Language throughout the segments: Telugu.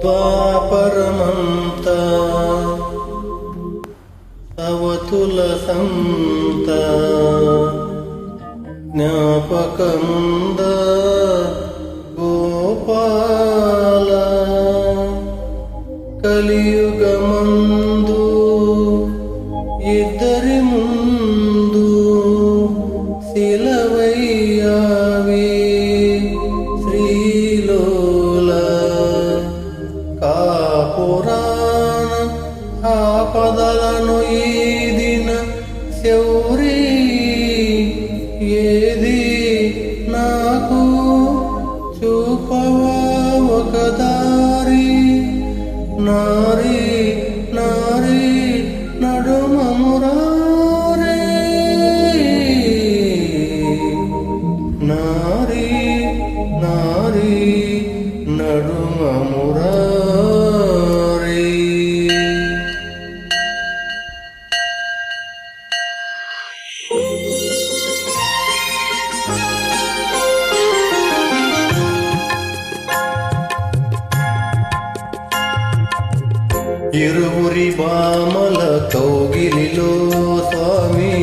ద్వాపరమంత తవతుల సంత జ్ఞాపకముంద గోపాల కలియుగమందు ఇద్దరి ముందు శిలవయ్యావి శ్రీలో ఇరువురి బామల తోగిలిలో స్వామి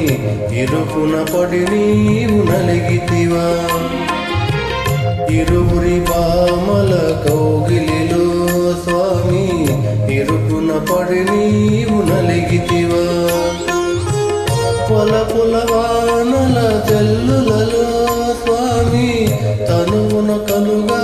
ఇరుపున పడి నీవు నలిగితివా. ఇరువురి బామ Lord.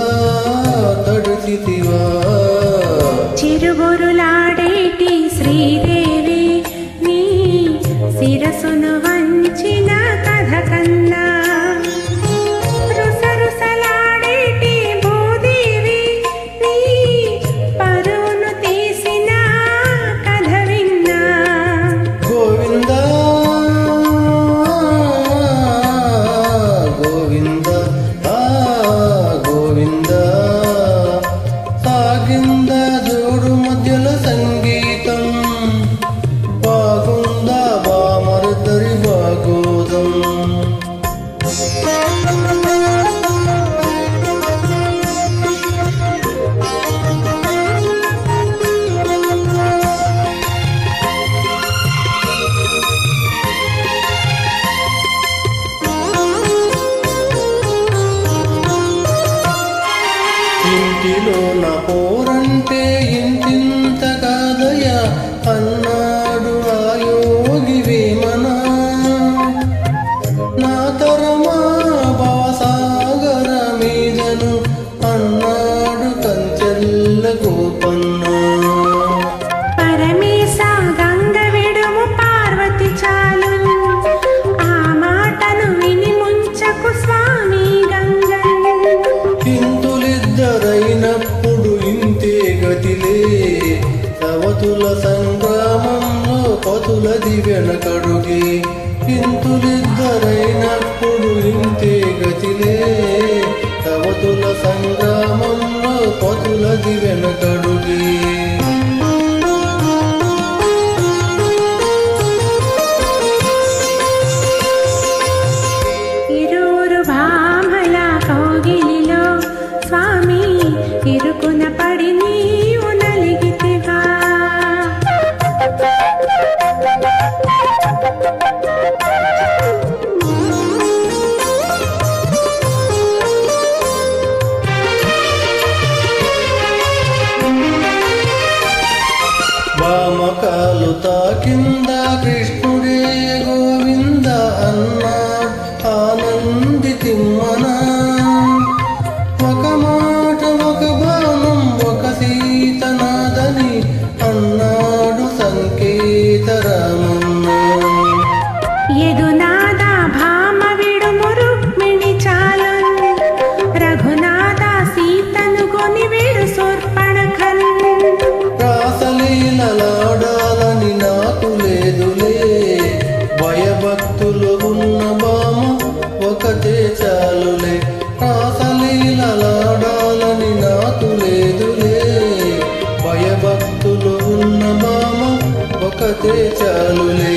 ఇంటిలోన పోరంటే పదుల దివ్యనకడుగే ఇంతులిద్దరైనప్పుడు ఇంతే గతిలే. తవతుల సంగ్రామంలో పదుల దివ్యనకడుగే భామల కౌగిలిలో స్వామి పాకాలు తాకిందా కృష్ణ? చాలులే రాసలీలలాడాలని నాకు లేదులే భయభక్తులు ఉన్న మామ ఒకతే చాలులే.